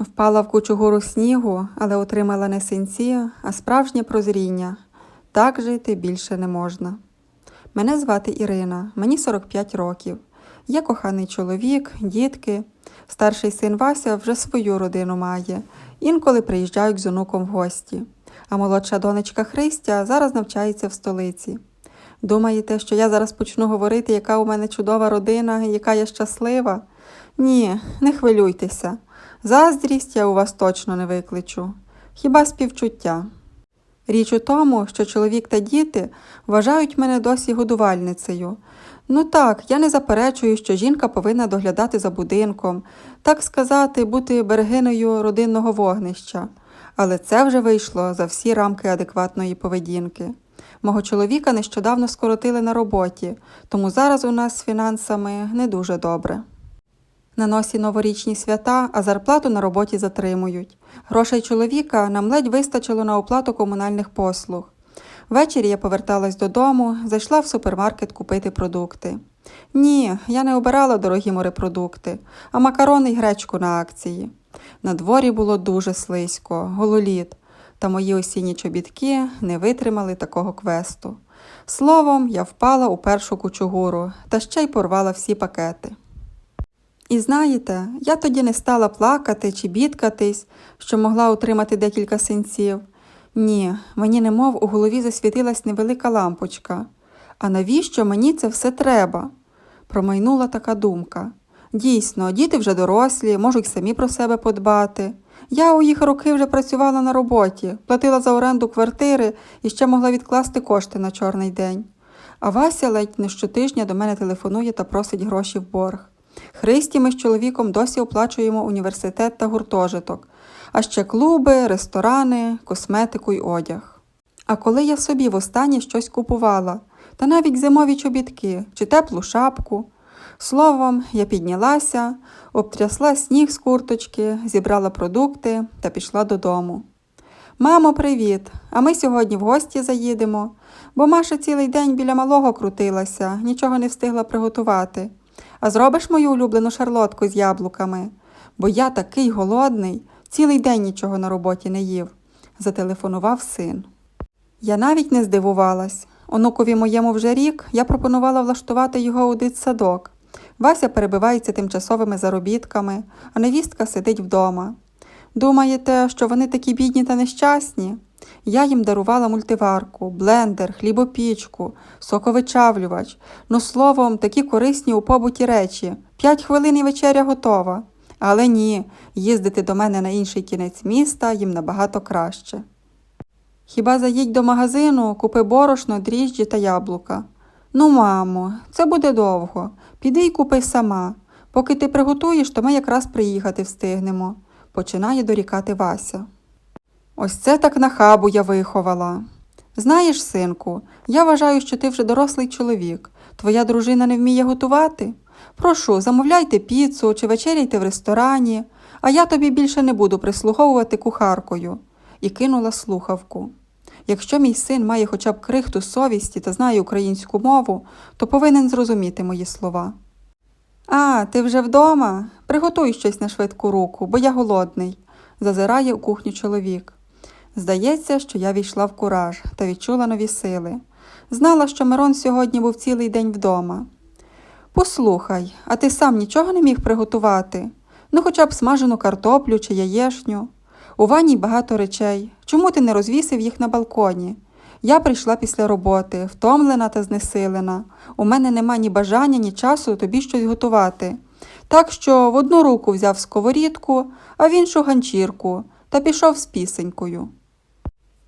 Впала в кучугуру снігу, але отримала не синці, а справжнє прозріння. Так жити більше не можна. Мене звати Ірина, мені 45 років. Є коханий чоловік, дітки. Старший син Вася вже свою родину має. Інколи приїжджають з онуком в гості. А молодша донечка Христя зараз навчається в столиці. Думаєте, що я зараз почну говорити, яка у мене чудова родина яка я щаслива? Ні, не хвилюйтеся. Заздрість я у вас точно не викличу. Хіба співчуття? Річ у тому, що чоловік та діти вважають мене досі годувальницею. Ну так, я не заперечую, що жінка повинна доглядати за будинком, так сказати, бути берегиною родинного вогнища. Але це вже вийшло за всі рамки адекватної поведінки. Мого чоловіка нещодавно скоротили на роботі, тому зараз у нас з фінансами не дуже добре. На носі новорічні свята, а зарплату на роботі затримують. Грошей чоловіка нам ледь вистачило на оплату комунальних послуг. Ввечері я поверталась додому, зайшла в супермаркет купити продукти. Ні, я не обирала дорогі морепродукти, а макарони й гречку на акції. На дворі було дуже слизько, гололід, та мої осінні чобітки не витримали такого квесту. Словом, я впала у першу кучугуру та ще й порвала всі пакети. І знаєте, я тоді не стала плакати чи бідкатись, що могла отримати декілька синців. Ні, мені немов у голові засвітилась невелика лампочка. А навіщо мені це все треба? Промайнула така думка. Дійсно, діти вже дорослі, можуть самі про себе подбати. Я у їх роки вже працювала на роботі, платила за оренду квартири і ще могла відкласти кошти на чорний день. А Вася ледь не щотижня до мене телефонує та просить гроші в борг. Христі ми з чоловіком досі оплачуємо університет та гуртожиток, а ще клуби, ресторани, косметику й одяг. А коли я собі востаннє щось купувала, та навіть зимові чобітки чи теплу шапку. Словом, я піднялася, обтрясла сніг з курточки, зібрала продукти та пішла додому. Мамо, привіт! А ми сьогодні в гості заїдемо, бо Маша цілий день біля малого крутилася, нічого не встигла приготувати. А зробиш мою улюблену шарлотку з яблуками? Бо я такий голодний, цілий день нічого на роботі не їв, зателефонував син. Я навіть не здивувалась. Онукові моєму вже рік я пропонувала влаштувати його у дитсадок. Вася перебивається тимчасовими заробітками, а невістка сидить вдома. Думаєте, що вони такі бідні та нещасні? Я їм дарувала мультиварку, блендер, хлібопічку, соковичавлювач, ну словом, такі корисні у побуті речі. П'ять хвилин і вечеря готова. Але ні, їздити до мене на інший кінець міста їм набагато краще. Хіба заїдь до магазину, купи борошно, дріжджі та яблука. Ну, мамо, це буде довго. Піди й купи сама. Поки ти приготуєш, то ми якраз приїхати встигнемо, починає дорікати Вася. Ось це так нахабу я виховала. Знаєш, синку, я вважаю, що ти вже дорослий чоловік. Твоя дружина не вміє готувати. Прошу, замовляйте піцу чи вечеряйте в ресторані, а я тобі більше не буду прислуговувати кухаркою. І кинула слухавку. Якщо мій син має хоча б крихту совісті та знає українську мову, то повинен зрозуміти мої слова. А, ти вже вдома? Приготуй щось на швидку руку, бо я голодний, зазирає у кухню чоловік. Здається, що я війшла в кураж та відчула нові сили. Знала, що Мирон сьогодні був цілий день вдома. Послухай, а ти сам нічого не міг приготувати? Ну, хоча б смажену картоплю чи яєшню. У ванні багато речей. Чому ти не розвісив їх на балконі? Я прийшла після роботи, втомлена та знесилена. У мене нема ні бажання, ні часу тобі щось готувати. Так що в одну руку взяв сковорідку, а в іншу ганчірку та пішов з пісенькою.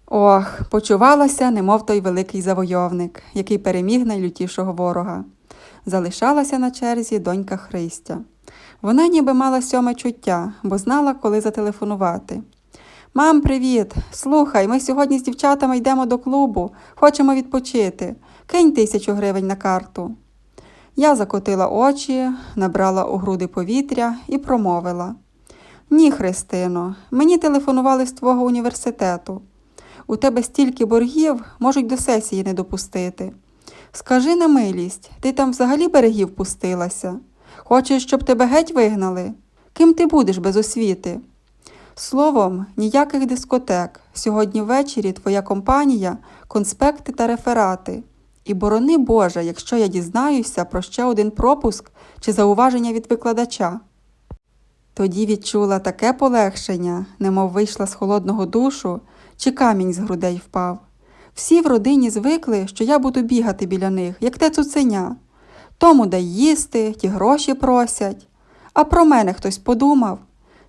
Ох, почувалася, немов той великий завойовник, який переміг найлютішого ворога. Залишалася на черзі донька Христя. Вона ніби мала сьоме чуття, бо знала, коли зателефонувати. Мам, привіт! Слухай, ми сьогодні з дівчатами йдемо до клубу, хочемо відпочити. Кинь тисячу гривень на карту. Я закотила очі, набрала у груди повітря і промовила: Ні, Христино, мені телефонували з твого університету. У тебе стільки боргів можуть до сесії не допустити. Скажи на милість, ти там взагалі берегів пустилася? Хочеш, щоб тебе геть вигнали? Ким ти будеш без освіти? Словом, ніяких дискотек. Сьогодні ввечері твоя компанія, конспекти та реферати. І борони Боже, якщо я дізнаюся про ще один пропуск чи зауваження від викладача. Тоді відчула таке полегшення, немов вийшла з холодного душу, чи камінь з грудей впав. Всі в родині звикли, що я буду бігати біля них, як те цуценя. Тому дай їсти, ті гроші просять. А про мене хтось подумав.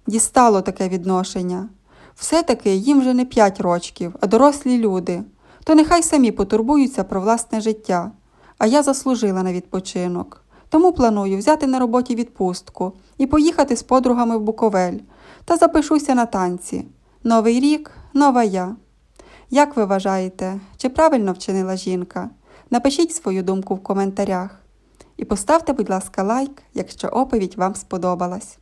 Дістало таке відношення. Все-таки їм вже не п'ять рочків, а дорослі люди. То нехай самі потурбуються про власне життя. А я заслужила на відпочинок. Тому планую взяти на роботі відпустку і поїхати з подругами в Буковель та запишуся на танці. Новий рік, нова я. Як ви вважаєте, чи правильно вчинила жінка? Напишіть свою думку в коментарях. І поставте, будь ласка, лайк, якщо оповідь вам сподобалась.